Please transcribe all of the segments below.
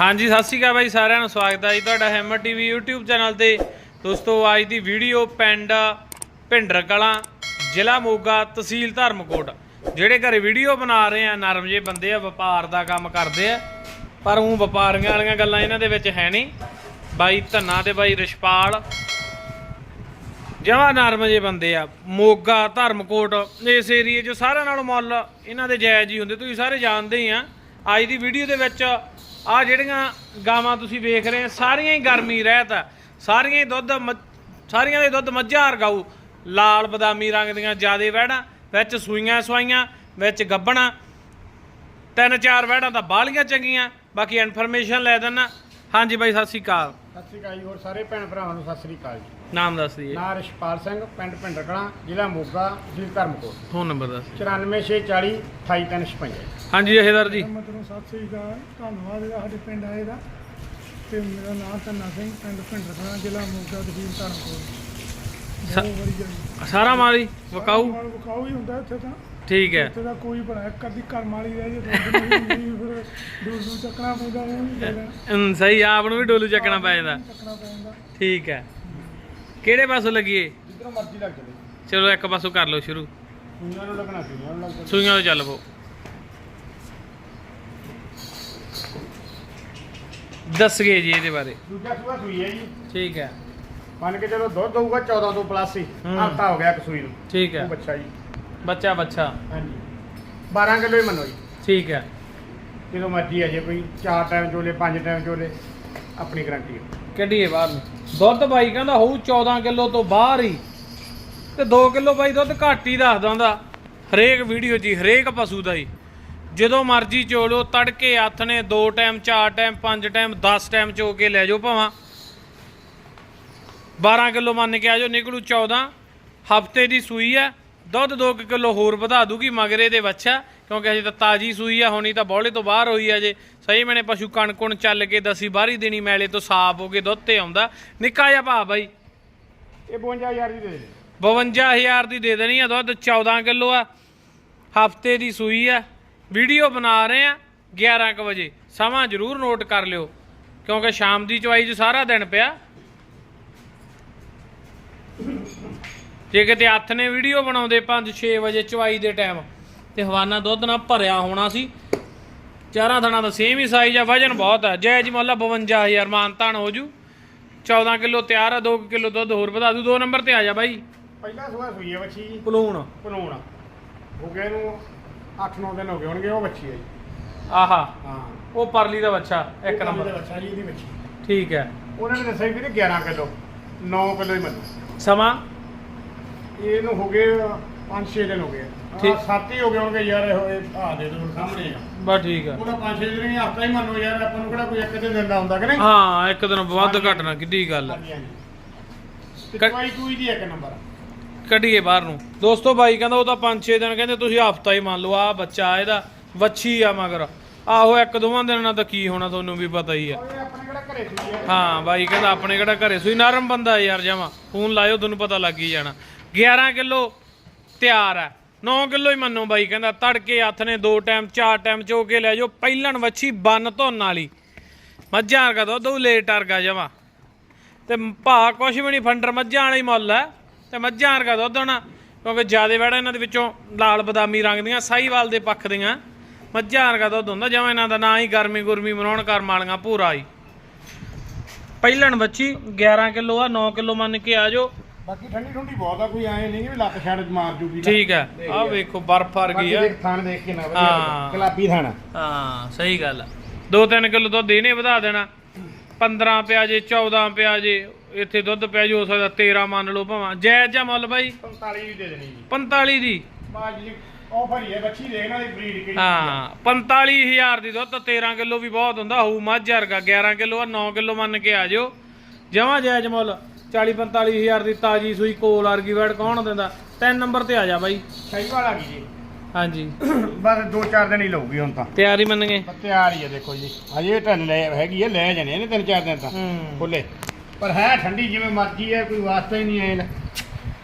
ਹਾਂਜੀ, ਸਤਿ ਸ਼੍ਰੀ ਅਕਾਲ ਬਾਈ ਸਾਰਿਆਂ ਨੂੰ, ਸਵਾਗਤ ਹੈ ਜੀ ਤੁਹਾਡਾ ਹੈਮਰ ਟੀਵੀ YouTube ਚੈਨਲ ਤੇ। ਦੋਸਤੋ, ਅੱਜ ਦੀ ਵੀਡੀਓ ਪਿੰਡ ਭਿੰਡਰ ਕਲਾਂ ਜ਼ਿਲ੍ਹਾ ਮੋਗਾ, ਤਹਿਸੀਲ ਧਰਮਕੋਟ। ਜਿਹੜੇ ਘਰੇ ਵੀਡੀਓ ਬਣਾ ਰਹੇ ਆ, ਨਰਮ ਜੇ ਬੰਦੇ ਆ, ਵਪਾਰ ਦਾ ਕੰਮ ਕਰਦੇ ਆ। ਪਰ ਉਹ ਵਪਾਰੀਆਂ ਵਾਲੀਆਂ ਗੱਲਾਂ ਇਹਨਾਂ ਦੇ ਵਿੱਚ ਹੈ ਨਹੀਂ। ਬਾਈ ਧੰਨਾ ਤੇ ਬਾਈ ਰਿਸ਼ਪਾਲ। ਜਵਾ ਨਰਮ ਜੇ ਬੰਦੇ ਆ, ਮੋਗਾ, ਧਰਮਕੋਟ, ਇਸ ਏਰੀਏ 'ਚ ਸਾਰਿਆਂ ਨਾਲੋਂ ਮੁੱਲ ਇਹਨਾਂ ਦੇ ਜਾਇਜ਼ ਹੀ ਹੁੰਦੇ, ਤੁਸੀਂ ਸਾਰੇ ਜਾਣਦੇ ਹੀ ਆ। ਅੱਜ ਦੀ ਵੀਡੀਓ ਦੇ ਵਿੱਚ ਆ ਜਿਹੜੀਆਂ ਗਾਵਾਂ ਤੁਸੀਂ ਵੇਖ ਰਹੇ ਆ ਸਾਰੀਆਂ ਹੀ ਗਰਮੀ ਰਹਿਤ ਆ। ਸਾਰੀਆਂ ਹੀ ਦੁੱਧ ਮ- ਸਾਰੀਆਂ ਦੇ ਦੁੱਧ ਮੱਝਾਂ ਰਗਾਊ ਲਾਲ ਬਦਾਮੀ ਰੰਗ ਦੀਆਂ ਜਿਆਦੇ ਵਹਿੜਾਂ, ਵਿੱਚ ਸੂਈਆਂ ਸਵਾਈਆਂ, ਵਿੱਚ ਗੱਬਣਾ। ਤਿੰਨ ਚਾਰ ਵਹਿੜਾਂ ਤਾਂ ਬਾਹਲੀਆਂ ਚੰਗੀਆਂ, ਬਾਕੀ ਇਨਫੋਰਮੇਸ਼ਨ ਲੈ ਦਿੰਨਾ। ਹਾਂਜੀ ਬਾਈ, ਸਤਿ ਸ਼੍ਰੀ ਅਕਾਲ। ਸਤਿ ਸ੍ਰੀ ਅਕਾਲ ਜੀ, ਹੋਰ ਸਾਰੇ ਭੈਣ ਭਰਾਵਾਂ ਨੂੰ ਸਤਿ ਸ੍ਰੀ ਅਕਾਲ ਜੀ। ਨਾਮ ਦੱਸ ਦਈਏ। ਨਾਂ ਰਿਸ਼ਪਾਲ ਸਿੰਘ ਪਿੰਡ ਭਿੰਡਰਕਲਾਂ ਜ਼ਿਲ੍ਹਾ ਮੋਗਾ ਜ਼ਿਲ੍ਹਾ ਧਰਮਕੋਟ। ਫੋਨ ਨੰਬਰ ਦੱਸ 94640 28356 ਹਾਂਜੀ ਜਹੇਦਾਰ ਜੀ। ਮਤ ਨੂੰ ਸਤਿ ਸ੍ਰੀ ਅਕਾਲ। ਧੰਨਵਾਦ ਜਿਹੜਾ ਸਾਡੇ ਪਿੰਡ ਆਏ ਦਾ। ਤੇ ਮੇਰਾ ਨਾਮ ਧੰਨਾ ਸਿੰਘ ਪਿੰਡ ਭਿੰਡਰਖਣਾ ਜ਼ਿਲ੍ਹਾ ਮੋਗਾ ਤਹਿਸੀਲ ਧਰਮਕੋਟ। ਸਾਰਾ ਮਾਲ ਹੀ? ਵਕਾਊ? ਵਿਕਾਊ ਹੀ ਹੁੰਦਾ ਇੱਥੇ ਤਾਂ। ਠੀਕ ਹੈ। ਇੱਥੇ ਦਾ ਕੋਈ ਬੜਾ ਕਦੀ ਘਰ ਮਾਲੀ ਰਹਿ ਜੇ ਫਿਰ ਦੂਰ ਚੱਕਣਾ ਪੈਂਦਾ ਸਹੀ ਆਪ ਨੂੰ ਵੀ ਡੋਲੂ ਚੱਕਣਾ ਪੈ ਜਾਂਦਾ। ਚੱਕਣਾ ਪੈਂਦਾ। ਠੀਕ ਹੈ। ਕਿਹੜੇ ਪਾਸੋਂ ਲੱਗੀਏ ਜਿੱਧਰੋਂ ਮਰਜ਼ੀ ਲੱਗ ਚਲੇ ਚਲੋ ਇੱਕ ਪਾਸੋਂ ਕਰ ਲਓ ਸ਼ੁਰੂ। ਸੁਈਆਂ ਨੂੰ ਲੱਗਣਾ ਸੁਈਆਂ ਨੂੰ ਲੱਗ। ਸੂਈਆਂ ਤੋਂ ਚੱਲ ਪਓ। ਦੱਸ ਗਏ ਜੀ ਇਹਦੇ ਬਾਰੇ। ਦੂਜਾ ਸੂਆ ਸੂਈ ਹੈ ਜੀ। ਠੀਕ ਹੈ। ਮੰਨ ਕੇ ਚਲੋ ਦੁੱਧ ਦਊਗਾ 14 ਤੋਂ ਪਲੱਸ ਹੀ। ਹੂੰ। ਹਫਤਾ ਹੋ ਗਿਆ ਇੱਕ ਸੂਈ ਨੂੰ। ਠੀਕ ਹੈ। ਉਹ ਬੱਚਾ ਜੀ। ਬੱਚਾ ਬੱਚਾ। ਹਾਂਜੀ। 12 ਕਿਲੋ ਹੀ ਮੰਨੋ ਜੀ। ਠੀਕ ਹੈ। ਜਦੋਂ ਮਰਜ਼ੀ ਆ ਜੇ ਕੋਈ ਚਾਰ ਟਾਈਮ ਚੋਲੇ ਪੰਜ ਟਾਈਮ ਚੋਲੇ ਆਪਣੀ ਗਾਰੰਟੀ ਹੈ। ਕੱਢੀਏ ਬਾਹਰ ਨੂੰ। ਦੁੱਧ ਬਾਈ ਕਹਿੰਦਾ ਹੋਊ 14 ਕਿਲੋ ਤੋਂ ਬਾਹਰ ਹੀ। ਤੇ 2 ਕਿਲੋ ਬਾਈ ਦੁੱਧ ਘੱਟ ਹੀ ਦੱਸਦਾ ਹੁੰਦਾ ਹਰੇਕ ਵੀਡੀਓ 'ਚ ਹੀ, ਹਰੇਕ ਪਸ਼ੂ ਦਾ ਹੀ। ਜਦੋਂ ਮਰਜ਼ੀ ਚੋਲੋ ਤੜਕੇ ਹੱਥ ਨੇ 2 ਟਾਈਮ 4 ਟਾਈਮ 5 ਟਾਈਮ 10 ਟਾਈਮ ਚੋ ਕੇ ਲੈ ਜਾਓ ਭਾਵਾਂ। 12 ਕਿਲੋ ਮੰਨ ਕੇ ਆ ਜਾਓ ਨਿਕਲੂ 14 ਹਫ਼ਤੇ ਦੀ ਸੂਈ ਹੈ। ਦੁੱਧ 2 ਕਿਲੋ ਹੋਰ ਵਧਾ ਦੂਗੀ ਮਗਰੇ ਦੇ ਬੱਚਾ ਕਿਉਂਕਿ ਅਜੇ ਤਾਂ ਤਾਜੀ ਸੂਈ ਆ ਹੋਣੀ ਤਾਂ ਬੌਲੇ ਤੋਂ ਬਾਹਰ ਹੋਈ ਆ ਜੇ। ਸਹੀ ਮੈਨੇ ਪਸ਼ੂ ਕਣਕੁਣ ਚੱਲ ਕੇ ਦਸੀ ਬਾਹਰੀ ਦੇਣੀ ਮੈਲੇ ਤੋਂ ਸਾਫ਼ ਹੋ ਕੇ ਦੁੱਧ ਤੇ ਆਉਂਦਾ। ਨਿੱਕਾ ਜਿਹਾ ਭਾ ਬਾਈ। ਇਹ 52000 ਦੀ ਦੇ ਦੇ। 52000 ਦੀ ਦੇ ਦੇਣੀ ਆ ਦੁੱਧ 14 ਕਿਲੋ ਆ। ਹਫ਼ਤੇ ਦੀ ਸੂਈ ਆ। ਵੀਡੀਓ ਬਣਾ ਰਹੇ ਆ 11 ਕੁ ਵਜੇ। ਸਮਾਂ ਜ਼ਰੂਰ ਨੋਟ ਕਰ ਲਿਓ ਕਿਉਂਕਿ ਸ਼ਾਮ ਦੀ ਚਵਾਈ 'ਚ ਸਾਰਾ ਦਿਨ ਪਿਆ। ਜੇ ਕਿਤੇ ਹੱਥ ਨੇ ਵੀਡੀਓ ਬਣਾਉਂਦੇ 5-6 ਵਜੇ ਚਵਾਈ ਦੇ ਟਾਈਮ ਤੇ ਹਵਾਨਾ ਦੁੱਧ ਨਾਲ ਭਰਿਆ ਹੋਣਾ ਸੀ। ਚਾਰਾਂ ਥਣਾ ਦਾ ਸੇਮ ਹੀ ਸਾਈਜ਼ ਆ ਵਜਨ ਬਹੁਤ ਆ। ਜੈ ਜੀ ਮੁੱਲਾ 52000 ਮਾਨਤਾਨ ਹੋ ਜੂ। 14 ਕਿਲੋ ਤਿਆਰ ਆ 2 ਕਿਲੋ ਦੁੱਧ ਹੋਰ ਵਧਾ ਦੂ। 2 ਨੰਬਰ ਤੇ ਆ ਜਾ ਬਾਈ। ਪਹਿਲਾ ਸੂਆ ਸੂਈ ਹੈ ਬੱਚੀ। ਜੀ ਪਲੂਣ ਭਨੂਣ ਹੋ ਗਏ ਨੂੰ 8-9 ਦਿਨ ਹੋ ਗਏ ਹੋਣਗੇ ਉਹ ਬੱਚੀ ਹੈ ਜੀ। ਆਹਾ। ਹਾਂ। ਉਹ ਪਰਲੀ ਦਾ ਬੱਚਾ ਇੱਕ ਨੰਬਰ। ਦਾ ਬੱਚਾ ਜੀ ਇਹਦੀ ਬੱਚੀ। ਠੀਕ ਹੈ। ਉਹਨਾਂ ਨੇ ਦੱਸਿਆ ਵੀ 11 ਕਿਲੋ 9 ਕਿਲੋ ਹੀ ਮੰਨੋ ਸਮਾਂ? ਇਹਨੂੰ ਹੋ ਗਏ 5-6 ਦਿਨ ਹੋ ਗਏ। ਠੀਕ। ਸੱਤ ਹੀ ਹੋ ਗਏ ਹੋਣਗੇ ਯਾਰ ਇਹ ਹੋਏ ਆ ਦੇ ਦੋ ਸਾਹਮਣੇ ਆ। ਬਸ ਠੀਕ ਹੈ ਉਹਦਾ 5-6 ਦਿਨ ਹੀ ਹਫਤਾ ਹੀ ਮੰਨੋ ਯਾਰ ਆਪਾਂ ਨੂੰ ਕਿਹੜਾ ਕੋਈ ਇੱਕ ਦਿਨ ਦਿੰਦਾ ਹੁੰਦਾ ਕਿ ਨਹੀਂ? ਹਾਂ ਇੱਕ ਦਿਨ ਵੱਧ ਘਟਣਾ ਕਿੱਡੀ ਗੱਲ ਆ। ਹਾਂਜੀ ਹਾਂਜੀ। ਤੇ ਕ- ਚਵਾਈ ਚੂਈ ਦੀ ਇੱਕ ਨੰਬਰ ਕੱਢੀਏ ਬਾਹਰ ਨੂੰ। ਦੋਸਤੋ ਬਾਈ ਕਹਿੰਦਾ ਉਹ ਤਾਂ 5-6 ਦਿਨ ਕਹਿੰਦੇ ਤੁਸੀਂ ਹਫਤਾ ਹੀ ਮੰਨ ਲਓ ਆ ਬੱਚਾ ਇਹਦਾ ਵੱਛੀ ਆ ਮਗਰ। ਆਹੋ ਇੱਕ ਦੋਵਾਂ ਦਿਨਾਂ ਨਾਲ ਤਾਂ ਕੀ ਹੋਣਾ ਤੁਹਾਨੂੰ ਵੀ ਪਤਾ ਹੀ ਆ। ਉਹ ਇਹ ਆਪਣੇ ਕਿਹੜਾ ਘਰੇ ਸੂਈ ਹੈ ਹਾਂ ਬਾਈ ਕਹਿੰਦਾ ਆਪਣੇ ਕਿਹੜਾ ਘਰੇ ਸੂਈ ਨਰਮ ਬੰਦਾ ਯਾਰ ਜਮਾ। ਫੋਨ ਲਾਇਓ ਤੁਹਾਨੂੰ ਪਤਾ ਲੱਗ ਹੀ ਜਾਣਾ। 11 ਕਿਲੋ ਤਿਆਰ ਹੈ। 9 ਕਿਲੋ ਹੀ ਮੰਨੋ ਬਾਈ, ਕਹਿੰਦਾ ਤੜਕੇ ਹੱਥ ਨੇ ਦੋ ਟਾਈਮ, ਚਾਰ ਟਾਈਮ ਚੋ ਕੇ ਲੈ ਜਾਓ, ਪਹਿਲਣ ਵੱਛੀ ਬੰਨ ਧੁੰਨ ਵਾਲੀ। ਮੱਝਾਂ ਵਰਗਾ ਦੁੱਧ, ਉਹ ਲੇਟ ਵਰਗਾ ਜਮਾ। ਤੇ ਭਾ ਕੁਛ ਵੀ ਨਹੀਂ, ਫੰਡਰ ਮੱਝਾਂ ਵਾਲਾ ਮੁੱਲ ਹੈ। ਤੇ ਮੱਝਾਂ ਵਰਗਾ ਦੁੱਧ ਹੋਣਾ, ਕਿਉਂਕਿ ਜਿਆਦੇ ਵੜਾ ਇਹਨਾਂ ਦੇ ਵਿੱਚੋਂ ਲਾਲ ਬਦਾਮੀ ਰੰਗ ਦੀਆਂ ਸਾਈਵਾਲ ਦੇ ਪੱਖ ਦੀਆਂ। ਮੱਝਾਂ ਵਰਗਾ ਦੁੱਧ ਹੁੰਦਾ ਜਿਵੇਂ ਇਹਨਾਂ ਦਾ ਨਾਂ ਹੀ ਗਰਮੀ ਗੁਰਮੀ ਮਨਾਉਣ ਕਰ ਮਾਲੀਆਂ ਪੂਰਾ ਹੀ। ਪਹਿਲਣ ਬੱਚੀ 11 ਕਿਲੋ ਆ 9 ਕਿਲੋ ਮੰਨ ਕੇ ਆ ਜਾਓ। ਬਾਕੀ ਠੰਡੀ ਠੰਡੀ ਬਹੁਤ ਆ ਕੋਈ ਐ ਨਹੀਂ ਵੀ ਲੱਤ ਛੱਡ ਮਾਰ ਜੂਗੀ ਠੀਕ ਹੈ। ਆਹ ਵੇਖੋ ਬਰਫ ਵਰਗੀ ਬਾਕੀ ਆ। ਦੇਖ ਥਾਣ ਦੇਖ ਕੇ ਨਾ ਹਾਂ। ਵਧੀਆ ਗੁਲਾਬੀ ਥਾਣ। ਹਾਂ ਸਹੀ ਗੱਲ ਆ। 2-3 ਕਿਲੋ ਦੁੱਧ ਇਹਨੇ ਵਧਾ ਦੇਣਾ। 15 ਪਿਆ ਜੇ 14 ਪਿਆ ਜੇ ਇੱਥੇ ਦੁੱਧ ਪਿਆ ਜੀ ਹੋ ਸਕਦਾ 13 ਮੰਨ ਲਓ ਭਾਵਾਂ। ਜਾਇਜ਼ ਜਾਂ ਮੁੱਲ ਬਾਈ। 45 ਦੀ ਦੇ ਦੇਣੀ ਜੀ। 45 ਦੀ। ਬਾਜ ਜੀ ਆਫਰ ਹੀ ਹੈ ਬੱਚੀ ਦੇਖਣ ਵਾਲੀ ਬਰੀਡ ਕਿਹੜੀ ਹਾਂ 45000 ਦੀ ਦੁੱਧ 13 ਕਿਲੋ ਵੀ ਬਹੁਤ ਹੁੰਦਾ। ਹੋਊ ਮੱਝ ਵਰਗਾ 11 ਕਿਲੋ ਆ 9 ਕਿਲੋ ਮੰਨ ਕੇ ਆ ਜਿਓ। ਜਮਾ ਜਾਇਜ਼ ਮੁੱਲ। 40 45000 ਦੀ ਤਾਜੀ ਸੂਈ ਕੋਲ ਵਰਗੀ ਵੜ ਕੌਣ ਦਿੰਦਾ? ਤਿੰਨ ਨੰਬਰ ਤੇ ਆ ਜਾ ਬਾਈ। ਸਹੀ ਵਾਲਾ ਗਈ ਜੀ। ਹਾਂਜੀ। ਬਸ 2-4 ਦਿਨ ਹੀ ਲਊਗੀ ਹੁਣ ਤਾਂ। ਤਿਆਰੀ ਮੰਨ ਗਏ ਪਰ ਤਿਆਰ ਹੀ ਹੈ ਦੇਖੋ ਜੀ। ਅਜੇ ਢੱਲ ਲੈ ਹੈਗੀ ਹੈ ਲੈ ਜਾਣੇ ਨੇ ਤਿੰਨ ਚਾਰ ਦਿਨ ਤਾਂ। ਖੁੱਲੇ। ਪਰ ਹੈ ਠੰਡੀ ਜਿਵੇਂ ਮਰਜ਼ੀ ਹੈ ਕੋਈ ਵਾਸਤਾ ਹੀ ਨਹੀਂ ਐ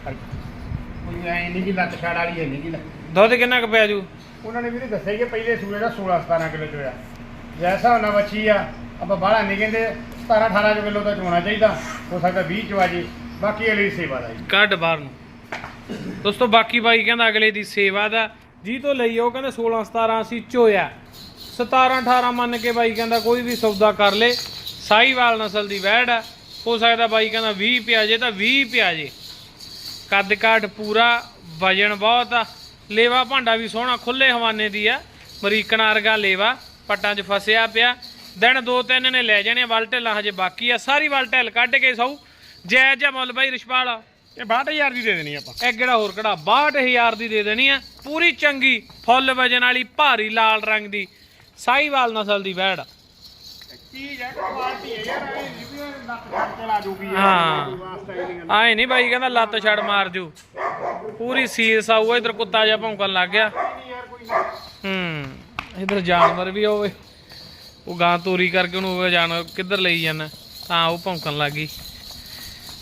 ਕੋਈ ਐ ਨਹੀਂ ਕਿ ਲੱਤ ਛਾੜ ਵਾਲੀ ਹੈ ਨਹੀਂ ਕਿ ਦੁੱਧ ਕਿੰਨਾ ਕੁ ਪਿਆ ਜੂ? ਉਹਨਾਂ ਨੇ ਵੀ ਦੱਸਿਆ ਕਿ ਪਹਿਲੇ ਸੂਏ ਦਾ 16 17 ਕਿਲੋ ਚੋਇਆ। ਜੈਸਾ ਉਹਨਾਂ ਬੱਚੀ ਆ ਆਪਾਂ ਬਾਹਲਾ ਨਹੀਂ ਕਹਿੰਦੇ। 17 18 ਕਿਲੋ ਦਾ ਚੋਣਾ ਚਾਹੀਦਾ, ਹੋ ਸਕਦਾ 20 ਚ ਆ ਜੇ ਬਾਕੀ ਅਗਲੀ ਸੇਵਾ ਦਾ ਜੀ। ਕੱਢ ਬਾਹਰ ਨੂੰ। ਦੋਸਤੋ, ਬਾਕੀ ਬਾਈ ਕਹਿੰਦਾ ਅਗਲੇ ਦੀ ਸੇਵਾ ਦਾ, ਜੀ ਤੋਂ ਲਈ ਉਹ ਕਹਿੰਦੇ 16 17 ਅਸੀਂ ਚੋਇਆ। 17 18 ਮੰਨ ਕੇ ਬਾਈ ਕਹਿੰਦਾ ਕੋਈ ਵੀ ਸੌਦਾ ਕਰ ਲੇ ਸਾਈਵਾਲ ਨਸਲ ਦੀ ਵੈੜ ਆ। ਹੋ ਸਕਦਾ ਬਾਈ ਕਹਿੰਦਾ 20 ਪਿਆ ਜੇ ਤਾਂ 20 ਪਿਆ ਜੇ ਕੱਦ ਕਾਠ ਪੂਰਾ, ਵਜਨ ਬਹੁਤ ਆ। ਲੇਵਾ ਭਾਂਡਾ ਵੀ ਸੋਹਣਾ ਖੁੱਲੇ ਹਵਾਨੇ ਦੀ ਆ। ਮਰੀਕਣ ਅਰਗਾ ਲੇਵਾ, ਪੱਟਾਂ 'ਚ ਫਸਿਆ ਪਿਆ। ਦਿਨ ਦੋ ਤਿੰਨ ਨੇ ਲੈ ਜਾਣੇ ਵਲ ਢਿੱਲਾਂ ਹਜੇ ਬਾਕੀ ਆ ਸਾਰੀ ਵਲ ਢਿੱਲ ਕੱਢ ਕੇ ਸੌ ਜੈ ਜੈ ਮੁੱਲ ਬਾਈ ਰਿਸ਼ਪਾਲ। ਇਹ 62000 ਦੀ ਦੇ ਦੇਣੀ ਆਪਾਂ। ਇਹ ਕਿਹੜਾ ਹੋਰ ਕਿਹੜਾ? 62000 ਦੀ ਦੇ ਦੇਣੀ ਆ। ਪੂਰੀ ਚੰਗੀ ਫੁੱਲ ਵਜਨ ਵਾਲੀ ਭਾਰੀ ਲਾਲ ਰੰਗ ਦੀ ਸਾਈਵਾਲ ਨਸਲ ਦੀ ਵੈੜ ਹੈ ਆਏ ਨਹੀਂ ਬਾਈ ਕਹਿੰਦਾ ਲੱਤ ਛੜ ਮਾਰ ਜੂ। ਪੂਰੀ ਸੀਸ ਆਊ ਇਧਰ ਕੁੱਤਾ ਜਿਹਾ ਭੌਂਕਣ ਲੱਗ ਗਿਆ। ਹੂੰ ਇਧਰ ਜਾਨਵਰ ਵੀ ਹੋਵੇ। ਉਹ ਗਾਂ ਤੋਰੀ ਕਰਕੇ ਉਹਨੂੰ ਉਹ ਜਾਨ ਕਿੱਧਰ ਲਈ ਜਾਂਦਾ ਤਾਂ ਉਹ ਭੌਂਕਣ ਲੱਗ ਗਈ।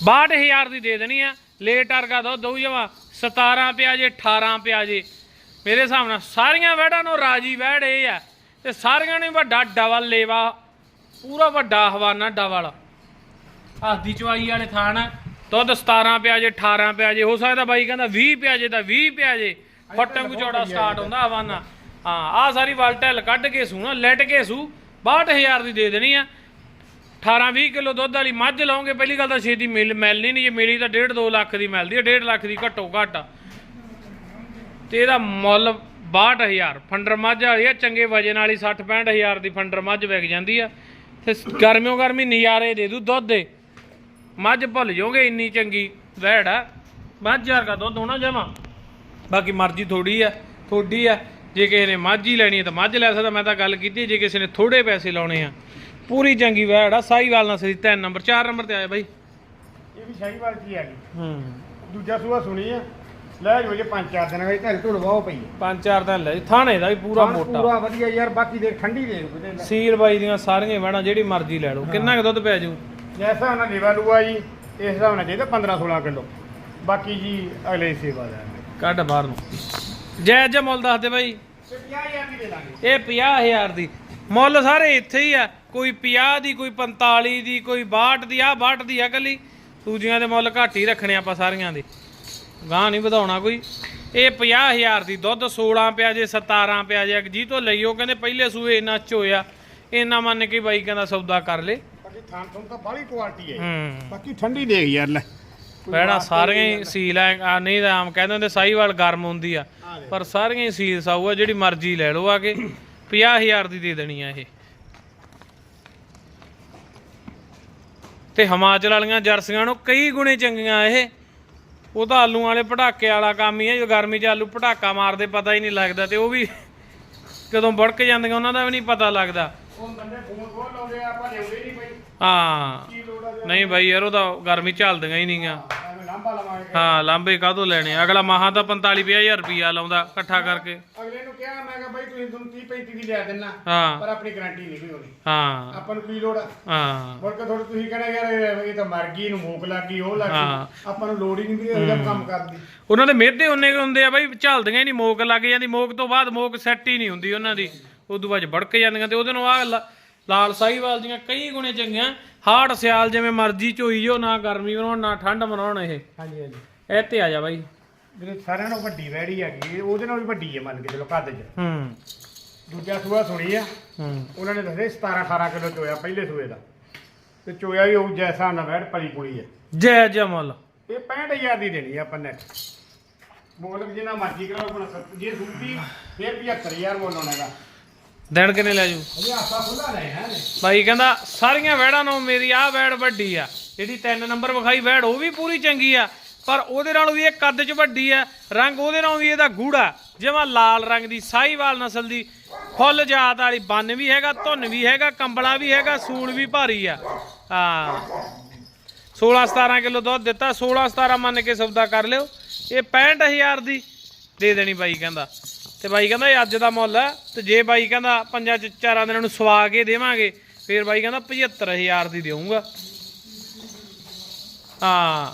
62000 ਦੀ ਦੇ ਦੇਣੀ ਆ ਲੇਟ ਅਰਗਾ ਦੋ ਦਊ ਜਮਾ 17 ਪਿਆ ਜੇ 18 ਪਿਆ ਜੇ ਮੇਰੇ ਹਿਸਾਬ ਨਾਲ ਸਾਰੀਆਂ ਵੈੜਾਂ ਨੂੰ ਰਾਜੀ ਵੈੜ ਇਹ ਆ ਤੇ ਸਾਰੀਆਂ ਨੂੰ ਵੱਡਾ ਡਬਲ ਲੇਵਾ ਪੂਰਾ ਵੱਡਾ ਹਵਾਨਾ ਡਬਲ। ਆਦੀ ਚਵਾਈ ਵਾਲੇ ਥਾਣ। ਦੁੱਧ 17 ਪਿਆ ਜੇ 18 ਪਿਆ ਜੇ ਹੋ ਸਕਦਾ ਬਾਈ ਕਹਿੰਦਾ 20 ਪਿਆ ਜੇ ਤਾਂ 20 ਪਿਆ ਜੇ ਫੱਟਣ ਕੋ ਚੌੜਾ ਸਟਾਰਟ ਹੁੰਦਾ ਹਵਾਨਾ। ਹਾਂ ਆ ਸਾਰੀ ਵਲਟੈਲ ਕੱਢ ਕੇ ਸੂ ਨਾ ਲੈਟ ਕੇ ਸੂ। 62000 ਦੀ ਦੇ ਦੇਣੀ ਆ। 18 20 ਕਿਲੋ ਦੁੱਧ ਵਾਲੀ ਮੱਝ ਲਾਉਂਗੇ, ਪਹਿਲੀ ਗੱਲ ਤਾਂ ਛੇਤੀ ਮਿਲ ਮਿਲਣੀ ਨਹੀਂ, ਜੇ ਮਿਲੀ ਤਾਂ 1.5 2 ਲੱਖ ਦੀ ਮਿਲਦੀ ਹੈ 1.5 ਲੱਖ ਦੀ ਘੱਟੋ ਘੱਟ। ਤੇ ਇਹਦਾ ਮੁੱਲ 62000 ਫੰਡਰ ਮੱਝ ਵਾਲੀ ਆ, ਚੰਗੇ ਵਜਨ ਵਾਲੀ 60 65000 ਦੀ ਫੰਡਰ ਮੱਝ ਵਿਕ ਜਾਂਦੀ ਆ। ਤੇ ਗਰਮਿਓ ਗਰਮੀ ਨਜ਼ਾਰੇ ਦੇ ਦੂ ਦੁੱਧ ਦੇ। ਮੱਝ ਭੁੱਲ ਜਾਓਗੇ, ਇੰਨੀ ਚੰਗੀ ਵਹਿੜ ਆ। ਮੱਝ ਦਾ ਦੁੱਧ ਹੋਣਾ ਜਮਾ। ਬਾਕੀ ਮਰਜ਼ੀ ਥੋੜੀ ਆ ਥੋੜੀ ਆ। ਜੇ ਕਿਸੇ ਨੇ ਮੱਝ ਹੀ ਲੈਣੀ ਹੈ ਤਾਂ ਮੱਝ ਲੈ ਸਕਦਾ ਮੈਂ ਤਾਂ ਗੱਲ ਕੀਤੀ ਜੇ ਕਿਸੇ ਨੇ ਥੋੜੇ ਪੈਸੇ ਲਾਉਣੇ ਆ। ਪੂਰੀ ਚੰਗੀ ਵਹਿੜ ਆ ਸਾਈਵਾਲ ਨਾਲ ਸਦੀ 3 ਨੰਬਰ 4 ਨੰਬਰ ਤੇ ਆਇਆ ਬਾਈ। ਇਹ ਵੀ ਸ਼ਾਹੀਵਾਲ ਚ ਹੀ ਆ ਗਈ। ਹੂੰ। ਦੂਜਾ ਸੂਆ ਸੁਣੀ ਆ। ਲੈ ਜੋ ਜੇ ਪੰਜ ਚਾਰ ਦਿਨ ਹੋਏ ਘਰ ਧੁੜ ਵਾਹ ਪਈ। ਪੰਜ ਚਾਰ ਦਿਨ ਲੈ। ਥਾਣੇ ਦਾ ਵੀ ਪੂਰਾ ਮੋਟਾ। ਪੂਰਾ ਵਧੀਆ ਯਾਰ ਬਾਕੀ ਦੇਖ ਠੰਡੀ ਦੇ ਸੀਲ ਬਾਈ ਦੀਆਂ ਸਾਰੀਆਂ ਵਹਿਣਾ ਜਿਹੜੀ ਮਰਜ਼ੀ ਲੈ ਲਓ। ਕਿੰਨਾ ਕੁ ਦੁੱਧ ਪੈ ਜੂ ਜੈਸਾ ਉਹਨਾਂ ਲੇਵਾ ਲੂਆ ਜੀ ਇਸ ਹਿਸਾਬ ਨਾਲ ਚਾਹੀਦਾ 15 16 ਕਿਲੋ। ਬਾਕੀ ਜੀ ਅਗਲੇ ਦੀ ਸੇਵਾ ਦਾ। ਕੱਢ ਬਾਹਰ ਨੂੰ। ਜੈ ਜੈ ਮੁੱਲ ਦੱਸ ਦੇ ਬਾਈ। ਤੇ 50000 ਦੀ ਦੇ। ਦਾਂਗੇ ਇਹ 50000 ਦੀ ਮੁੱਲ ਸਾਰੇ ਇੱਥੇ ਹੀ ਆ। ਕੋਈ 50 ਦੀ ਕੋਈ 45 ਦੀ ਕੋਈ 62 ਦੀ ਆ 62 ਦੀ ਆ ਕੱਲੀ। ਦੂਜੀਆਂ ਦੇ ਮੁੱਲ ਘੱਟ ਹੀ ਰੱਖਣੇ ਆਪਾਂ ਸਾਰੀਆਂ ਦੇ। ਗਾਂ ਨਹੀਂ ਵਧਾਉਣਾ ਕੋਈ। ਇਹ 50000 ਦੀ। ਦੁੱਧ 16 ਪਿਆ ਜੇ 17 ਪਿਆ ਜੇ। ਜੀ ਤੋਂ ਲਈਓ ਕਹਿੰਦੇ ਪਹਿਲੇ ਸੂਏ ਇੰਨਾ ਚੋਇਆ ਇੰਨਾ ਮੰਨ ਕੇ ਬਾਈ ਕਹਿੰਦਾ ਸੌਦਾ ਕਰ ਲੇ। ਬਾਕੀ ਥਾਂ ਥੋਂ ਤਾਂ ਬਾਹਲੀ ਕੁਆਲਿਟੀ ਹੈ ਬਾਕੀ ਠੰਡੀ ਦੇਖ ਯਾਰ ਲੈ। ਪਹਿਲਾਂ ਸਾਰੀਆਂ ਹੀ ਸੀਲ ਆ। ਨਹੀਂ ਤਾਂ ਆਮ ਕਹਿੰਦੇ ਹੁੰਦੇ ਸਾਈਵਾਲ ਗਰਮ ਹੁੰਦੀ ਆ। ਪਰ ਸਾਰੀਆਂ ਹੀ ਸੀਲ ਸਾਊ ਆ ਜਿਹੜੀ ਮਰਜ਼ੀ ਲੈ ਲਓ ਆ ਕੇ। 50000 ਦੀ ਦੇ ਦੇਣੀ ਆ ਇਹ। ਤੇ ਹਿਮਾਚਲ ਵਾਲੀਆਂ ਜਰਸੀਆਂ ਨੂੰ ਕਈ ਗੁਣੇ ਚੰਗੀਆਂ ਇਹ। ਉਹ ਤਾਂ ਆਲੂ ਵਾਲੇ ਪਟਾਕੇ ਵਾਲਾ ਕੰਮ ਹੀ ਹੈ ਜੋ ਗਰਮੀ 'ਚ ਆਲੂ ਪਟਾਕਾ ਮਾਰਦੇ ਪਤਾ ਹੀ ਨਹੀਂ ਲੱਗਦਾ ਤੇ ਉਹ ਵੀ ਕਦੋਂ ਬੜਕ ਜਾਂਦੀਆਂ ਉਹਨਾਂ ਦਾ ਵੀ ਨਹੀਂ ਪਤਾ ਲੱਗਦਾ। ਉਹ ਬੰਦੇ ਫੋਨ ਫੋਨ ਲਾਉਂਦੇ ਆ ਆਪਾਂ ਲਿਆਉਂਦੇ ਨਹੀਂ ਬਈ। ਹਾਂ। ਆ ਨਹੀਂ ਬਾਈ ਯਾਰ ਉਹ ਤਾਂ ਗਰਮੀ ਝੱਲਦੀਆਂ ਹੀ ਨਹੀਂਆਂ। ਐਵੇਂ ਲਵਾਂਗੇ। ਹਾਂ ਲਾਂਬੇ ਕਾਹਤੋਂ ਲੈਣੇ ਅਗਲਾ ਮਹਾ ਤਾਂ 45 50000 ਰੁਪਿਆ ਲਾਉਂਦਾ ਇਕੱਠਾ ਕਰਕੇ। ਅਗਲੇ ਨੂੰ ਕਿਹਾ ਮੈਂ ਕਿਹਾ ਬਈ ਤੁਸੀਂ ਤੁਹਾਨੂੰ 30 35 ਦੀ ਲਿਆ ਦੇਣਾ ਹਾਂ। ਪਰ ਆਪਣੀ ਗਾਰੰਟੀ ਨਹੀਂ ਕੋਈ ਹੋਣੀ। ਹਾਂ। ਆਪਾਂ ਨੂੰ ਕੀ ਲੋੜ ਆ। ਹਾਂ। ਮੁੜ ਕੇ ਥੋੜੀ ਤੁਸੀਂ ਕਹਿਣਾ ਯਾਰ ਇਹ ਤਾਂ ਮਰ ਗਈ ਇਹਨੂੰ ਭੂਖ ਲੱਗ ਗਈ ਉਹ ਲੱਗ। ਗਈ। ਆਪਾਂ ਨੂੰ ਲੋੜ ਹੀ ਨਹੀਂ ਵੀ ਇਹੋ ਜਿਹਾ ਕੰਮ ਕਰਦੀ ਉਹਨਾਂ ਦੇ ਮਿਹਦੇ ਉਹਨੇ ਹੁੰਦੇ ਆ ਬਾਈ ਝਲਦੀਆਂ ਹੀ ਨਹੀਂ ਮੋਕ ਲੱਗ ਜਾਂਦੀ। ਮੋਕ ਤੋਂ ਬਾਅਦ ਮੋਕ ਸੈੱਟ ਹੀ ਨਹੀਂ ਹੁੰਦੀ ਉਹਨਾਂ ਦੀ। ਉਦੋਂ ਬਾਅਦ ਭੜਕ ਜਾਂਦੀਆਂ ਤੇ ਉਹਦੇ ਨੂੰ ਆ ਲਾਲ ਸਾਹੀਵਾਲ ਦੀਆਂ ਕਈ ਗੁਣੇ ਚੰਗੀਆਂ। ਹਾੜ ਸਿਆਲ ਜਿਵੇਂ ਮਰਜ਼ੀ ਝੋਈ ਜੋ ਨਾ ਗਰਮੀ ਬਣਾਉਣ ਨਾ ਠੰਡ ਬਣਾਉਣ ਇਹ। ਹਾਂਜੀ ਹਾਂਜੀ। ਇਹ ਤੇ ਆ ਜਾ ਬਾਈ। ਜਿਹੜੇ ਸਾਰਿਆਂ ਨਾਲੋਂ ਵੱਡੀ ਵੈੜੀ ਹੈਗੀ ਉਹਦੇ ਨਾਲ ਵੀ ਵੱਡੀ ਹੈ ਮੰਨ ਕੇ ਚਲੋ ਕੱਦ 'ਚ। ਹੂੰ। ਦੂਜਾ ਸੂਆ ਸੁਣੀ ਆ। ਹੂੰ। ਉਹਨਾਂ ਨੇ ਦੱਸਿਆ 17 18 ਕਿਲੋ ਚੋਇਆ ਪਹਿਲੇ ਸੂਏ ਦਾ। ਤੇ ਚੋਇਆ ਵੀ ਉਹ ਜੈਸਾ ਨਾ ਵੈੜ ਪਲੀ ਪੁਲੀ ਹੈ ਜੈ ਜਮਲ। ਇਹ 65000 ਦੀ ਦੇਣੀ ਆ ਆਪਾਂ ਨੇ ਮੋਲਕ ਜਿੰਨਾ ਮਰਜ਼ੀ ਕਰਾਓ ਸੱਤ- ਜੇ ਸੂਪੀ ਫਿਰ 75000 ਬੋਲਣਾ ਹੈਗਾ। ਦਿਨ ਕਿਨੇ ਲੈ ਜੂ? ਨੇ ਬਾਈ ਕਹਿੰਦਾ ਸਾਰੀਆਂ ਵੈੜਾਂ ਨਾਲੋਂ ਮੇਰੀ ਆਹ ਵੈੜ ਵੱਡੀ ਆ। ਜਿਹੜੀ 3 ਨੰਬਰ ਵਿਖਾਈ ਵੈੜ ਉਹ ਵੀ ਪੂਰੀ ਚੰਗੀ ਆ। ਪਰ ਉਹਦੇ ਨਾਲੋਂ ਵੀ ਇਹ ਕੱਦ 'ਚ ਵੱਡੀ ਆ। ਰੰਗ ਉਹਦੇ ਨਾਲੋਂ ਵੀ ਇਹਦਾ ਗੂੜਾ। ਜਿਵੇਂ ਲਾਲ ਰੰਗ ਦੀ ਸਾਹੀਵਾਲ ਨਸਲ ਦੀ ਫੁੱਲ ਜਾਤ ਵਾਲੀ ਬੰਨ ਵੀ ਹੈਗਾ ਧੁੰਨ ਵੀ ਹੈਗਾ ਕੰਬਲਾ ਵੀ ਹੈਗਾ ਸੂਲ ਵੀ ਭਾਰੀ ਆ। ਹਾਂ। 16 17 ਕਿਲੋ ਦੁੱਧ ਦਿੱਤਾ। 16 17 ਮੰਨ ਕੇ ਸੌਦਾ ਕਰ ਲਿਓ। ਇਹ 65000 ਦੀ ਦੇ ਦੇਣੀ ਬਾਈ ਕਹਿੰਦਾ। ਤੇ ਬਾਈ ਕਹਿੰਦਾ ਇਹ ਅੱਜ ਦਾ ਮੁੱਲ ਹੈ ਤੇ ਜੇ ਬਾਈ ਕਹਿੰਦਾ ਪੰਜਾਂ ਚ ਚਾਰਾਂ ਦਿਨਾਂ ਨੂੰ ਸਵਾ ਕੇ ਦੇਵਾਂਗੇ, ਫਿਰ ਬਾਈ ਕਹਿੰਦਾ 75000 ਦੀ ਦੇਵਾਂਗਾ ਹਾਂ,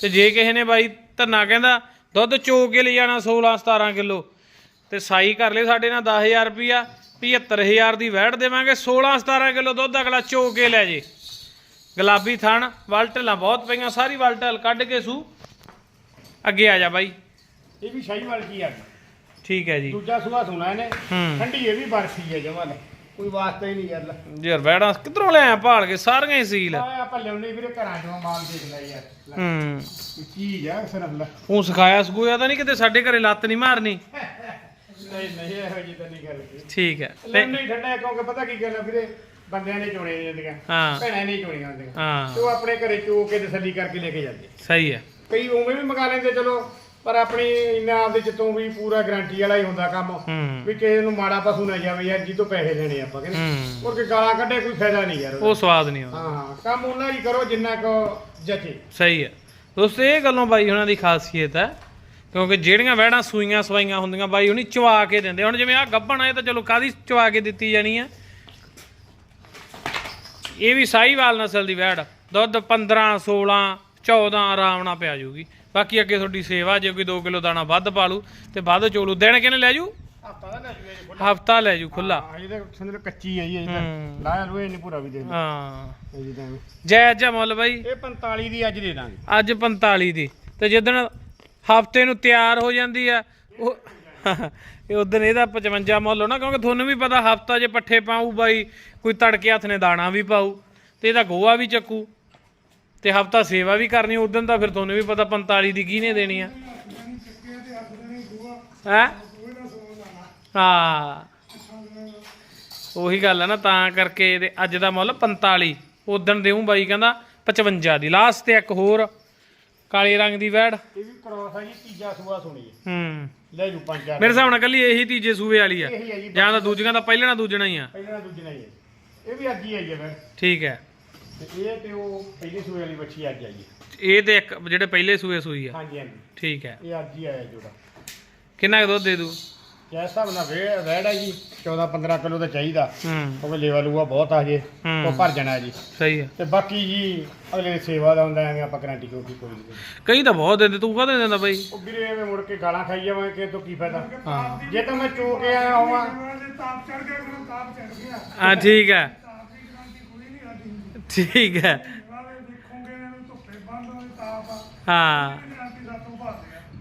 ਤੇ ਜੇ ਕਿਸੇ ਨੇ ਬਾਈ ਧੰਨਾ ਕਹਿੰਦਾ ਦੁੱਧ ਚੋ ਕੇ ਲੈ ਜਾਣਾ 16 17 ਕਿਲੋ, ਤੇ ਸਾਈ ਕਰ ਲੈ ਸਾਡੇ ਨਾਲ 10000 ਰੁਪਿਆ 75000 ਦੀ ਵੈਟ ਦੇਵਾਂਗੇ 16 17 ਕਿਲੋ ਦੁੱਧ ਅਗਲਾ ਚੋ ਕੇ ਲੈ ਜੇ। ਗੁਲਾਬੀ ਥਣ ਵਲਟਲਾਂ ਬਹੁਤ ਪਈਆਂ, ਸਾਰੀ ਵਲਟਲ ਕੱਢ ਕੇ ਸੂ। ਅੱਗੇ ਆ ਜਾ ਬਾਈ। ਇਹ ਵੀ ਸ਼ਾਹੀਵਾਲ ਕੀ ਆ? ਠੀਕ ਹੈ ਜੀ। ਦੂਜਾ ਸੁਆ ਸੁਣਾ ਇਹਨੇ। ਹੂੰ। ਠੰਡੀ ਇਹ ਵੀ ਬਰਫੀ ਹੈ ਜਮਾ ਲੈ ਕੋਈ ਵਾਸਤਾ ਹੀ ਨਹੀਂ ਯਾਰ। ਲੈ ਯਾਰ ਵੈੜਾਂ ਕਿੱਧਰੋਂ ਲਿਆਇਆ ਭਾਲ ਕੇ? ਸਾਰੀਆਂ ਹੀ ਸੀਲ। ਆਹ ਆਪਾਂ ਲਿਆਉਣੇ ਵੀਰੇ ਘਰਾਂ ਚੋਂ ਮਾਲ ਦੇਖ ਲੈ ਯਾਰ। ਲੈ, ਹੂੰ। ਕੋਈ ਚੀਜ਼ ਆ ਸਿਰ ਲੈ। ਉਹ ਸਿਖਾਇਆ ਸਗੋਇਆ ਤਾਂ ਨਹੀਂ ਕਿਤੇ ਸਾਡੇ ਘਰੇ ਲੱਤ ਨਹੀਂ ਮਾਰਨੀ। ਨਹੀਂ ਨਹੀਂ ਇਹੋ ਜੀ ਤਾਂ ਨਹੀਂ ਗੱਲ ਠੀਕ ਹੈ। ਤੇ ਲੈਣੇ ਠੰਡਾ ਕਿਉਂਕਿ ਪਤਾ ਕੀ ਗੱਲ ਆ ਵੀਰੇ ਬੰਦਿਆਂ ਨੇ ਚੋਣੇ ਜਾਂਦੀਆਂ ਹਾਂ। ਭੈਣਾਂ ਨੇ ਚੋਣੀਆਂ ਹੁੰਦੀਆਂ। ਹਾਂ। ਤੇ ਉਹ ਆਪਣੇ ਘਰੇ ਚੋ ਕੇ ਤਸੱਲੀ ਕਰਕੇ ਲੈ ਕੇ ਜਾਂਦੇ। ਸਹੀ ਹੈ। ਕਈ ਉਵੇਂ ਵੀ ਮੰਗਾ ਲੈਂਦੇ ਚਲੋ। ਪਰ ਆਪਣੀ ਇੰਨਾ ਆਪਦੇ ਚਿੱਤੋਂ ਵੀ ਪੂਰਾ ਗਾਰੰਟੀ ਵਾਲਾ ਹੀ ਹੁੰਦਾ ਕੰਮ ਵੀ ਕਿਸੇ ਨੂੰ ਮਾੜਾ ਪਸ਼ੂ ਨਾ ਜਾਵੇ ਯਾਰ ਜੀ ਤੋਂ ਪੈਸੇ ਲੈਣੇ ਆਪਾਂ ਕਹਿੰਦੇ। ਹੂੰ। ਹੋਰ ਕਿ ਗਾਲਾਂ ਕੱਢੇ ਕੋਈ ਫਾਇਦਾ ਨਹੀਂ ਯਾਰ। ਉਹ ਸਵਾਦ ਨਹੀਂ ਆਉਂਦਾ। ਹਾਂ ਹਾਂ ਕੰਮ ਉਹਨਾਂ ਹੀ ਕਰੋ ਜਿੰਨਾ ਕੋ ਜਚੇ। ਸਹੀ ਹੈ। ਦੋਸਤੋ ਇਹ ਗੱਲੋਂ ਬਾਈ ਉਹਨਾਂ ਦੀ ਖਾਸੀਅਤ ਹੈ ਕਿਉਂਕਿ ਜਿਹੜੀਆਂ ਵਹਿੜਾਂ ਸੂਈਆਂ ਸਵਾਈਆਂ ਹੁੰਦੀਆਂ ਬਾਈ ਹੁਣੀ ਚਵਾ ਕੇ ਦਿੰਦੇ। ਹੁਣ ਜਿਵੇਂ ਆ ਗੱਭਣ ਆਏ ਤਾਂ ਚਲੋ ਕਾਦੀ ਚਵਾ ਕੇ ਦਿੱਤੀ ਜਾਣੀ ਆ ਇਹ ਵੀ ਸਾਹੀਵਾਲ ਨਸਲ ਦੀ ਵਹਿੜ ਦੁੱਧ 15 16 14 ਆਰਾਮ ਨਾਲ ਪਿਆ ਜੂਗੀ। ਬਾਕੀ ਅੱਗੇ ਤੁਹਾਡੀ ਸੇਵਾ ਜੇ ਕੋਈ 2 ਕਿਲੋ ਦਾਣਾ ਵੱਧ ਪਾ ਲੂ ਤੇ ਵੱਧ ਚੋਲੂ। ਦਿਨ ਕਿਨੇ ਲੈ ਜੂ? ਦਾ ਹਫਤਾ ਲੈ ਜੂ ਖੁੱਲਾ ਇਹਦੇ ਕੱਚੀ ਹੈ ਜੀ। ਲਾਇਆ ਨਹੀਂ ਪੂਰਾ ਵੀ ਦੇ। ਹਾਂ। ਜੀ ਤਾਂ ਐਵੇਂ। ਜੈ ਜੈ ਮੁੱਲ ਬਾਈ? ਇਹ 45 ਦੀ ਅੱਜ ਦੇ ਦਾਂਗੇ। ਅੱਜ 45 ਦੀ। ਤੇ ਜਿੱਦਣ ਹਫ਼ਤੇ ਨੂੰ ਤਿਆਰ ਹੋ ਜਾਂਦੀ ਆ ਉਹ ਇਹ ਉਦੋਂ ਇਹਦਾ 55 ਮੁੱਲ ਹੋਣਾ ਕਿਉਂਕਿ ਤੁਹਾਨੂੰ ਵੀ ਪਤਾ ਹਫਤਾ ਜੇ ਪੱਠੇ ਪਾਊ ਬਾਈ ਕੋਈ ਤੜਕੇ ਹੱਥ ਨੇ ਦਾਣਾ ਵੀ ਪਾਊ ਤੇ ਇਹਦਾ ਗੋਆ ਵੀ ਚੱਕੂ। ਤੇ ਹਫਤਾ ਸੇਵਾ ਵੀ ਕਰਨੀ ਉਦੋਂ ਤਾਂ ਫਿਰ ਤੁਹਾਨੂੰ ਵੀ ਪਤਾ 45 ਦੀ ਕਿਹਨੇ ਦੇਣੀ ਆ। ਹੈ? ਹਾਂ। ਉਹੀ ਗੱਲ ਹੈ ਨਾ ਤਾਂ ਕਰਕੇ ਇਹਦੇ ਅੱਜ ਦਾ ਮੁੱਲ 45 ਉਦੋਂ ਦੇਉਂ ਬਾਈ ਕਹਿੰਦਾ 55 ਦੀ। ਲਾਸਟ ਤੇ ਇੱਕ ਹੋਰ ਕਾਲੇ ਰੰਗ ਦੀ ਵੈੜ। ਇਹ ਵੀ ਕ੍ਰੋਸ ਆ ਜੀ ਤੀਜਾ ਸੂਆ ਸੁਣੀ ਹੈ। ਲੈ ਜੂ ਪੰਜ ਚਾਰ। ਮੇਰੇ ਹਿਸਾਬ ਨਾਲ ਕੱਲੀ ਇਹੀ ਤੀਜੇ ਸੂਵੇ ਵਾਲੀ ਆ। ਜੀ ਤਾਂ ਦੂਜੀਆਂ ਦਾ ਪਹਿਲਣਾ ਦੂਜਣਾ ਹੀ ਆ। ਪਹਿਲਾਂ ਦੂਜਣਾ ਹੀ ਹੈ ਇਹ ਵੀ ਅੱਜ ਹੀ ਆਈ ਹੈ ਫਿਰ ਠੀਕ ਹੈ। ਤੇ ਇਹ ਤੇ ਉਹ ਪਹਿਲੇ ਸੂਏ ਵਾਲੀ ਬੱਚੀ ਅੱਜ ਆਈ ਹੈ। ਇਹ ਤੇ ਇੱਕ ਜਿਹੜੇ ਪਹਿਲੇ ਸੂਏ ਸੂਈ ਆ? ਹਾਂਜੀ ਹਾਂਜੀ। ਠੀਕ ਹੈ। ਇਹ ਅੱਜ ਹੀ ਆਇਆ ਜੋੜਾ। ਕਿੰਨਾ ਕੁ ਦੁੱਧ ਦੇ ਦੂ? ਕਿਆ ਹਿਸਾਬ ਨਾਲ ਵੇ- ਵੈੜ ਹੈ ਜੀ 14 15 ਕਿਲੋ ਦਾ ਚਾਹੀਦਾ। ਹੂੰ। ਉਹ ਲੇਵਲ ਲੂਆ ਬਹੁਤ ਆ ਜੇ ਹੂੰ। ਉਹ ਭਰ ਜਾਣਾ ਜੀ। ਸਹੀ ਹੈ। ਤੇ ਬਾਕੀ ਜੀ ਅਗਲੇ ਸੇਵਾ ਦਾ ਹੁੰਦਾ ਐਵੇਂ ਆਪਾਂ ਗਰੰਟੀ ਕਿਉਂਕਿ ਕੋਈ ਨਹੀਂ। ਕਈ ਤਾਂ ਬਹੁਤ ਦਿੰਦੇ ਤੂੰ ਕਹਦੇ ਦਿੰਦਾ ਬਾਈ? ਉਹ ਵੀਰੇ ਐਵੇਂ ਮੁੜ ਕੇ ਗਾਲਾਂ ਖਾਈ ਜਾਵਾਂਗੇ ਕਿ ਤੋਂ ਕੀ ਫਾਇਦਾ? ਹਾਂ। ਜੇ ਤਾਂ ਮੈਂ ਚੋ ਕੇ ਆਇਆ ਹੋਵਾਂ। ਤਾਪ ਚੜ ਗਿਆ ਕਰੋ ਤਾਪ ਚੜ ਗਿਆ। ਹਾਂ ਠੀਕ ਹੈ ਤਾਪ ਦੀ ਗਾਰੰਟੀ ਕੋਈ ਨਹੀਂ ਸਾਡੀ ਠੀਕ ਹੈ। ਵਾਲੇ ਦੇਖੋਗੇ ਇਹਨੂੰ ਧੁੱਪੇ ਬੰਦ ਤਾਪ ਆ ਹਾਂ। ਗਾਰੰਟੀ ਸਾਤੋਂ ਭਰ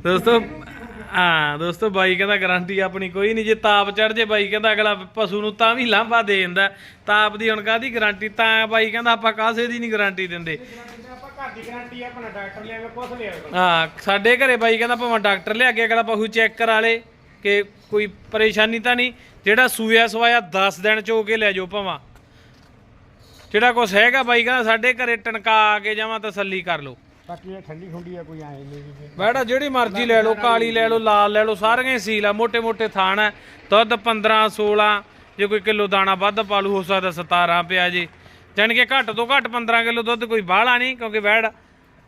ਦੋਸਤੋ, ਹਾਂ, ਦੋਸਤੋ, ਬਾਈ ਕਹਿੰਦਾ ਗਾਰੰਟੀ ਆਪਣੀ ਕੋਈ ਨਹੀਂ, ਜੇ ਤਾਪ ਚੜ ਜੇ ਬਾਈ ਕਹਿੰਦਾ ਅਗਲਾ ਪਸ਼ੂ ਨੂੰ ਤਾਂ ਵੀ ਲਾਂਭਾ ਦੇ ਦਿੰਦਾ। ਤਾਪ ਦੀ ਹੁਣ ਕਾਦੀ ਗਾਰੰਟੀ ਤਾਂ ਬਾਈ ਕਹਿੰਦਾ ਆਪਾਂ ਕਾਸੇ ਦੀ ਨਹੀਂ ਗਾਰੰਟੀ ਦਿੰਦੇ। ਆਪਾਂ ਘਰ ਦੀ ਗਰੰਟੀ ਆਪਣਾ ਡਾਕਟਰ ਲਿਆਵੇ ਕੁਛ ਲਿਆਵੇ ਹਾਂ, ਸਾਡੇ ਘਰੇ ਬਾਈ ਕਹਿੰਦਾ ਭਾਵੇਂ ਡਾਕਟਰ ਲਿਆ ਕੇ ਅਗਲਾ ਪਸ਼ੂ ਚੈੱਕ ਕਰਾ ਲੇ, ਕਿ ਕੋਈ ਪਰੇਸ਼ਾਨੀ ਤਾਂ ਨਹੀਂ। ਜਿਹੜਾ ਸੂਇਆ ਸਵਾਇਆ 10 ਦਿਨ ਚੋ ਕੇ ਲੈ ਜਾਓ ਭਾਵਾਂ। ਜਿਹੜਾ ਕੁਝ ਹੈਗਾ ਬਾਈ ਕਹਿੰਦਾ ਸਾਡੇ ਘਰੇ ਟਣਕਾ ਆ ਕੇ ਜਾਵਾਂ ਤਸੱਲੀ ਕਰ ਲਓ। ਬਾਕੀ ਇਹ ਠੰਡੀ ਹੁੰਦੀ ਆ ਕੋਈ ਆਏ ਨਹੀਂ ਬੈਠਾ ਜਿਹੜੀ ਮਰਜ਼ੀ ਲੈ ਲਓ ਕਾਲੀ ਲੈ ਲਓ ਲਾਲ ਲੈ ਲਓ ਸਾਰੀਆਂ ਹੀ ਸੀਲ ਆ ਮੋٹے ਮੋਟੇ ਥਾਣ ਆ। ਦੁੱਧ 15 16 ਜੇ ਕੋਈ ਕਿਲੋ ਦਾਣਾ ਵੱਧ ਪਾ ਲੂ ਹੋ ਸਕਦਾ 17 ਪਿਆ ਜੀ। ਜਾਨ ਕਿ ਘੱਟ ਤੋਂ ਘੱਟ 15 ਕਿਲੋ ਦੁੱਧ ਕੋਈ ਬਾਹਲਾ ਨਹੀਂ ਕਿਉਂਕਿ ਵੈੜ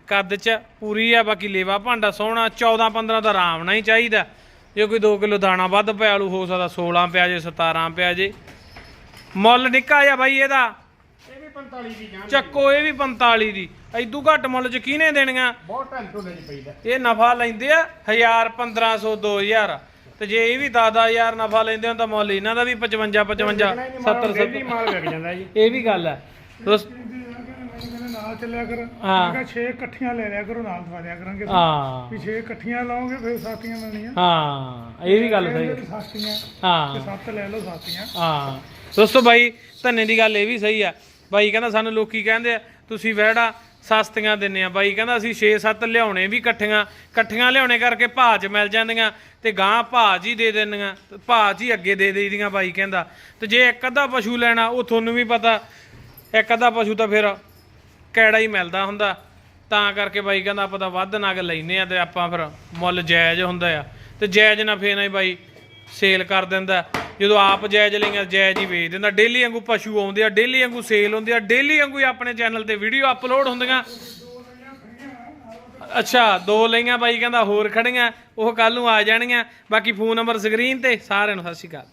ਕੱਦ 'ਚ ਪੂਰੀ ਆ ਬਾਕੀ ਲੇਵਾ ਭਾਂਡਾ ਸੋਹਣਾ 14 15 ਦਾ ਆਰਾਮ ਨਾ ਹੀ ਚਾਹੀਦਾ। ਜੇ ਕੋਈ 2 ਕਿਲੋ ਦਾਣਾ ਵੱਧ ਪਿਆ ਲੂ ਹੋ ਸਕਦਾ 16 ਪਿਆ ਜੇ 17 ਪਿਆ ਜੇ। ਮੁੱਲ ਨਿੱਕਾ ਆ ਬਾਈ ਇਹਦਾ। 45 ਦੀ ਜਾਨ ਚੱਕੋ ਇਹ ਵੀ 45 ਦੀ। ਐਦੂ ਘੱਟ ਮੁੱਲ ਚ ਕਿਹਨੇ ਦੇਣੀਆਂ। ਬਹੁਤ ਢੰਨ ਢੋਲੇ ਚ ਪਈਦਾ ਇਹ ਨਫਾ ਲੈਂਦੇ ਆ 1000 1500 2000 ਤੇ ਜੇ ਇਹ ਵੀ 10-10000 ਨਫਾ ਲੈਂਦੇ ਹੋ ਤਾਂ ਮੁੱਲ ਇਹਨਾਂ ਦਾ ਵੀ 55 55 70 70 ਮਾਲ ਵਿਕ ਜਾਂਦਾ ਜੀ। ਇਹ ਵੀ ਗੱਲ ਹੈ। ਦੋਸਤ ਮੈਨੂੰ ਕਹਿੰਦੇ ਨਾਲ ਚੱਲਿਆ ਕਰ। ਹਾਂ। ਮੈਂ ਕਿਹਾ 6 ਇਕੱਠੀਆਂ ਲੈ ਲਿਆ ਕਰੋ ਨਾਲ ਦਵਾ ਦਿਆ ਕਰਾਂਗੇ ਹਾਂ। ਵੀ 6 ਇਕੱਠੀਆਂ ਲਾਓਗੇ ਫਿਰ ਸਾਥੀਆਂ ਮਿਲਣੀਆਂ ਹਾਂ ਇਹ ਵੀ ਗੱਲ ਸਹੀ। ਸਾਥੀਆਂ ਹਾਂ। ਤੇ ਲੈ ਲਓ ਸਾਥੀਆਂ ਹਾਂ। ਦੋਸਤੋ ਬਾਈ ਧੰਨੇ ਦੀ ਗੱਲ ਇਹ ਵੀ ਸਹੀ ਆ ਬਾਈ ਕਹਿੰਦਾ ਸਾਨੂੰ ਲੋਕੀ ਕਹਿੰਦੇ ਆ, ਤੁਸੀਂ ਵਹਿੜਾ ਸਸਤੀਆਂ ਦਿੰਨੇ ਆ। ਬਾਈ ਕਹਿੰਦਾ ਅਸੀਂ 6-7 ਲਿਆਉਣੇ ਵੀ ਇਕੱਠੀਆਂ ਇਕੱਠੀਆਂ ਲਿਆਉਣੇ ਕਰਕੇ ਭਾਅ 'ਚ ਮਿਲ ਜਾਂਦੀਆਂ ਤੇ ਗਾਂ ਭਾਅ 'ਚ ਹੀ ਦੇ ਦਿੰਦੀਆਂ ਭਾਅ 'ਚ ਹੀ ਅੱਗੇ ਦੇ ਦੇਈਦੀਆਂ ਬਾਈ ਕਹਿੰਦਾ। ਤੇ ਜੇ ਇੱਕ ਅੱਧਾ ਪਸ਼ੂ ਲੈਣਾ, ਉਹ ਤੁਹਾਨੂੰ ਵੀ ਪਤਾ, ਇੱਕ ਅੱਧਾ ਪਸ਼ੂ ਤਾਂ ਫਿਰ ਕੈੜਾ ਹੀ ਮਿਲਦਾ ਹੁੰਦਾ। ਤਾਂ ਕਰਕੇ ਬਾਈ ਕਹਿੰਦਾ ਆਪਾਂ ਤਾਂ ਵੱਧ ਨਗ ਲੈਨੇ ਆ ਤੇ ਆਪਾਂ ਫਿਰ ਮੁੱਲ ਜਾਇਜ਼ ਹੁੰਦਾ ਆ। ਤੇ ਜਾਇਜ਼ ਨਾ ਫੇਰ ਨਾ ਹੀ ਬਾਈ ਸੇਲ ਕਰ ਦਿੰਦਾ। ਜਦੋਂ ਆਪ ਜਾਇਜ਼ ਲਈਆਂ, ਜਾਇਜ਼ ਹੀ ਵੇਚ ਦਿੰਦਾ। ਡੇਲੀ ਵਾਂਗੂ ਪਸ਼ੂ ਆਉਂਦੇ ਆ, ਡੇਲੀ ਵਾਂਗੂ ਸੇਲ ਹੁੰਦੀ ਆ, ਡੇਲੀ ਵਾਂਗੂ ਹੀ ਆਪਣੇ ਚੈਨਲ ਤੇ ਵੀਡੀਓ ਅਪਲੋਡ ਹੁੰਦੀਆਂ। ਅੱਛਾ, ਦੋ ਲਈਆਂ ਬਾਈ, ਕਹਿੰਦਾ ਹੋਰ ਖੜੀਆਂ, ਉਹ ਕੱਲ ਨੂੰ ਆ ਜਾਣਗੀਆਂ ਬਾਕੀ ਫੋਨ ਨੰਬਰ ਸਕਰੀਨ ਤੇ, ਸਾਰਿਆਂ ਨੂੰ ਸਤਿ ਸ਼੍ਰੀ ਅਕਾਲ।